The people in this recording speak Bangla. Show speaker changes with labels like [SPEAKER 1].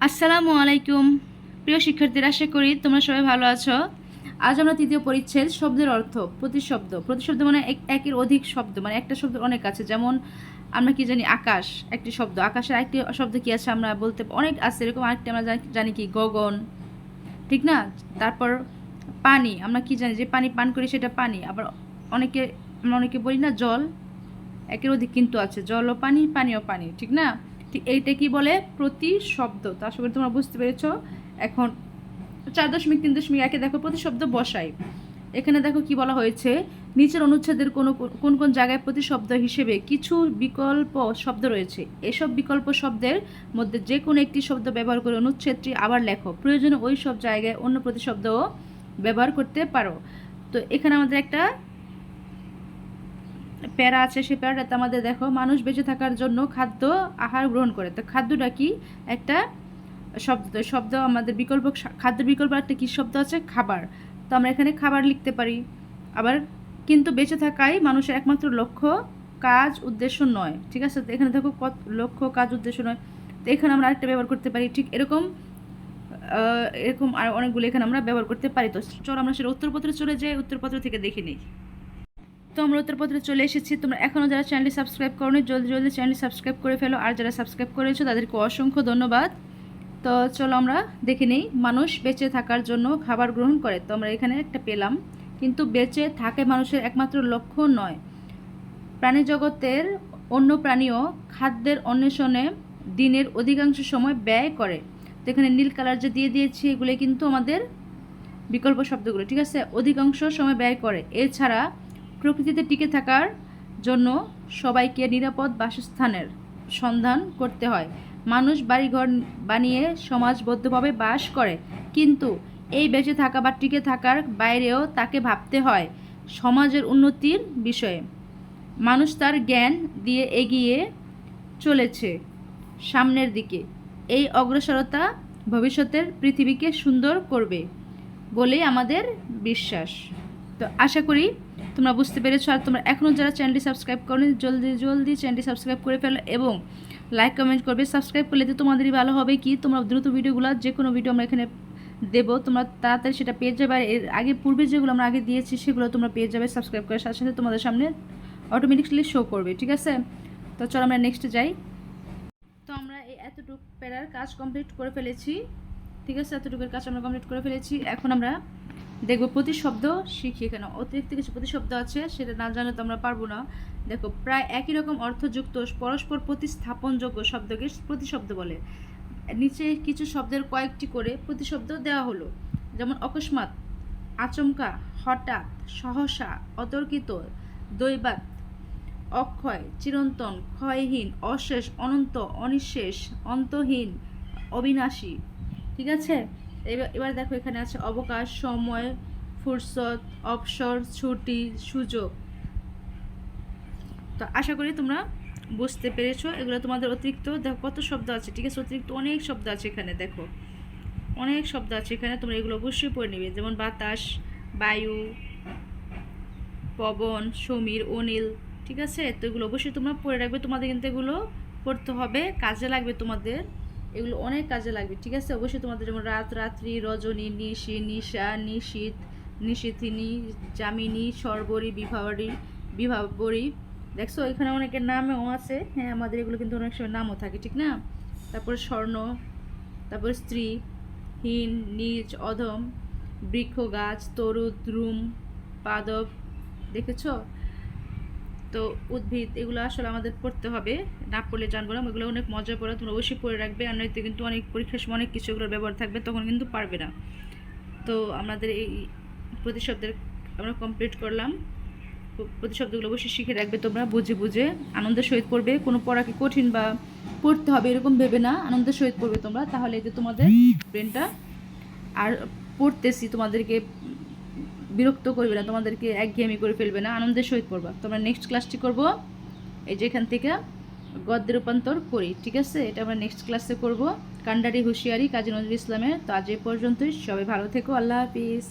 [SPEAKER 1] আসসালামু আলাইকুম। প্রিয় শিক্ষার্থীরা, আশা করি তোমরা সবাই ভালো আছো। আজ আমরা তৃতীয় পরিচ্ছেদ, শব্দের অর্থ, প্রতিশব্দ। প্রতিশব্দ মানে এক- একের অধিক শব্দ মানে একটা শব্দ অনেক আছে। যেমন আমরা কি জানি, আকাশ, একটি শব্দ। আকাশের আরেকটি শব্দ কি আছে আমরা বলতে, অনেক আছে, এরকম আরেকটি আমরা জানি- কি, গগন। ঠিক না? তারপর পানি, আমরা কি জানি যে পানি পান করি সেটা পানি। আবার অনেকে, আমরা অনেকে বলি না জল, একের অধিক কিন্তু আছে। জল ও পানি পানি ও পানি, ঠিক না? এইটা কি বলে? প্রতি শব্দ তো আশা করি তোমরা বুঝতে পেরেছ। এখন চার দশমিক, তিন দশমিক একে দেখো প্রতি শব্দ বসাই। এখানে দেখো কি বলা হয়েছে? নিচের অনুচ্ছেদের কোন কোন কোন জায়গায় প্রতি শব্দ হিসেবে কিছু বিকল্প শব্দ রয়েছে? এসব বিকল্প শব্দের মধ্যে যে কোনো একটি শব্দ ব্যবহার করে অনুচ্ছেদটি আবার লেখো। প্রয়োজনে ওই সব জায়গায় অন্য প্রতিশব্দও ব্যবহার করতে পারো। তো এখানে আমাদের একটা প্যারা আছে, সেই প্যারাটাতে আমাদের দেখো, মানুষ বেঁচে থাকার জন্য খাদ্য, আহার গ্রহণ করে। তো খাদ্যটা কি? একটা শব্দ শব্দ আমাদের বিকল্প খাদ্য বিকল্প একটা কী শব্দ আছে? খাবার। তো আমরা এখানে খাবার লিখতে পারি। আবার কিন্তু বেঁচে থাকাই মানুষের একমাত্র লক্ষ্য, কাজ, উদ্দেশ্য নয়। ঠিক আছে? তো এখানে দেখো কত, লক্ষ্য, কাজ, উদ্দেশ্য নয়। তো এখানে আমরা আরেকটা ব্যবহার করতে পারি। ঠিক এরকম এরকম আর অনেকগুলো এখানে আমরা ব্যবহার করতে পারি। তো চলো আমরা সেটা উত্তরপত্রে চলে যাই, উত্তরপত্র থেকে দেখে নিই। তো আমরা উত্তরপত্রে চলে এসেছি। তোমরা এখনও যারা চ্যানেলটি সাবস্ক্রাইব করোনি, জলদি জলদি চ্যানেলটি সাবস্ক্রাইব করে ফেলো। আর যারা সাবস্ক্রাইব করেছ, তাদেরকে অসংখ্য ধন্যবাদ। তো চলো আমরা দেখে নিই, মানুষ বেঁচে থাকার জন্য খাবার গ্রহণ করে। তো আমরা এখানে একটা পেলাম। কিন্তু বেঁচে থাকে মানুষের একমাত্র লক্ষ্য নয়। প্রাণী জগতের অন্য প্রাণীও খাদ্যের অন্বেষণে দিনের অধিকাংশ সময় ব্যয় করে। তো এখানে নীল কালার যে দিয়ে দিয়েছি এগুলো কিন্তু আমাদের বিকল্প শব্দগুলো, ঠিক আছে? অধিকাংশ সময় ব্যয় করে। এছাড়া প্রকৃতিতে টিকে থাকার জন্য সবাইকে নিরাপদ বাসস্থানের সন্ধান করতে হয়। মানুষ বাড়িঘর বানিয়ে সমাজবদ্ধভাবে বাস করে, কিন্তু এই বেঁচে থাকা বা টিকে থাকার বাইরেও তাকে ভাবতে হয় সমাজের উন্নতির বিষয়ে। মানুষ তার জ্ঞান দিয়ে এগিয়ে চলেছে সামনের দিকে। এই অগ্রসরতা ভবিষ্যতের পৃথিবীকে সুন্দর করবে বলেই আমাদের বিশ্বাস। তো আশা করি তোমরা বুঝতে পেরেছ আর তোমরা এখনও যারা চ্যানেলটি সাবস্ক্রাইব করনি, জলদি জলদি চ্যানেলটি সাবস্ক্রাইব করে ফেলো এবং লাইক কমেন্ট করবে। সাবস্ক্রাইব করলে তো তোমাদেরই ভালো হবে কি? তোমরা দ্রুত ভিডিওগুলো যে কোনো ভিডিও আমরা এখানে দেবো, তোমরা তাড়াতাড়ি সেটা পেয়ে যাবে। আর এর আগে পূর্বে যেগুলো আমরা আগে দিয়েছি, সেগুলো তোমরা পেয়ে যাবে সাবস্ক্রাইব করার সাথে সাথে তোমাদের সামনে অটোমেটিকলি শো করবে, ঠিক আছে? তো চলো আমরা নেক্সটে যাই। তো আমরা এই এতটুকু প্যারার কাজ কমপ্লিট করে ফেলেছি, ঠিক আছে? এতটুকুর কাজ আমরা কমপ্লিট করে ফেলেছি। এখন আমরা দেখব প্রতিশব্দ শিখি এখানে অতিরিক্ত কিছু প্রতিশব্দ আছে, সেটা না জানলে তো আমরা পারব না। দেখো, প্রায় একই রকম অর্থযুক্ত পরস্পর প্রতিস্থাপনযোগ্য শব্দকে প্রতিশব্দ বলে। নিচে কিছু শব্দের কয়েকটি করে প্রতিশব্দ দেওয়া হলো। যেমন, অকস্মাৎ, আচমকা, হঠাৎ, সহসা, অতর্কিত দৈবাত অক্ষয়, চিরন্তন, ক্ষয়হীন, অশেষ, অনন্ত, অনিশেষ, অন্তহীন, অবিনাশী। ঠিক আছে? এবার দেখো এখানে আছে অবকাশ, সময়, ফুরসত, অবসর, ছুটি, সুযোগ। তো আশা করি তোমরা বুঝতে পেরেছ। এগুলো তোমাদের অতিরিক্ত, দেখো কত শব্দ আছে, ঠিক আছে? অতিরিক্ত অনেক শব্দ আছে এখানে, দেখো। অনেক শব্দ আছে এখানে, তোমরা এগুলো অবশ্যই পড়ে নেবে। যেমন বাতাস, বায়ু, পবন, সমীর, অনিল, ঠিক আছে? তো এগুলো অবশ্যই তোমরা পড়ে রাখবে। তোমাদের কিন্তু এগুলো পড়তে হবে, কাজে লাগবে তোমাদের। এগুলো অনেক কাজে লাগবে, ঠিক আছে? অবশ্যই তোমাদের যেমন রাত, রাত্রি, রজনী, নিশি, নিশা, নিশীত, নিশীথিনী জামিনী সর্বরী, বিভাবরী বিভাবরী। দেখছ, এখানে অনেকের নামও আছে। হ্যাঁ আমাদের এগুলো কিন্তু অনেক সময় নামও থাকে, ঠিক না? তারপরে স্বর্ণ, তারপর স্ত্রী, হীন নিজ অধম, বৃক্ষ গাছ তরু দ্রুম, পাদপ, দেখেছ? তো উদ্ভিদ, এগুলো আসলে আমাদের পড়তে হবে। না পড়লে জানব না, এগুলো অনেক মজা পড়া, তোমরা অবশ্যই পড়ে রাখবে। আর নয়তো কিন্তু অনেক পরীক্ষার সময় অনেক কিছু এগুলোর ব্যবহার থাকবে, তখন কিন্তু পারবে না। তো আমাদের এই প্রতিশব্দের আমরা কমপ্লিট করলাম। প্রতিশব্দগুলো অবশ্যই শিখে রাখবে তোমরা, বুঝে বুঝে। আনন্দের সহিত পড়বে, কোনো পড়াকে কঠিন বা পড়তে হবে এরকম ভেবে না। আনন্দের সহিত পড়বে তোমরা। তাহলে এতে তোমাদের ব্রেনটা আর পড়তেছি তোমাদেরকে বিরক্ত করবে না, তোমাদেরকে একঘেয়েমি করে ফেলবে না, আনন্দের সহিত পড়বা। তোমরা নেক্সট ক্লাসটি করব, এই যে এখান থেকে গদ্যে রূপান্তর করি, ঠিক আছে? এটা আমরা নেক্সট ক্লাসে করব। কান্ডারি হুঁশিয়ারি কাজী নজরুল ইসলামের, তো আজ এই পর্যন্তই। সবাই ভালো থেকো, আল্লাহ হাফিজ।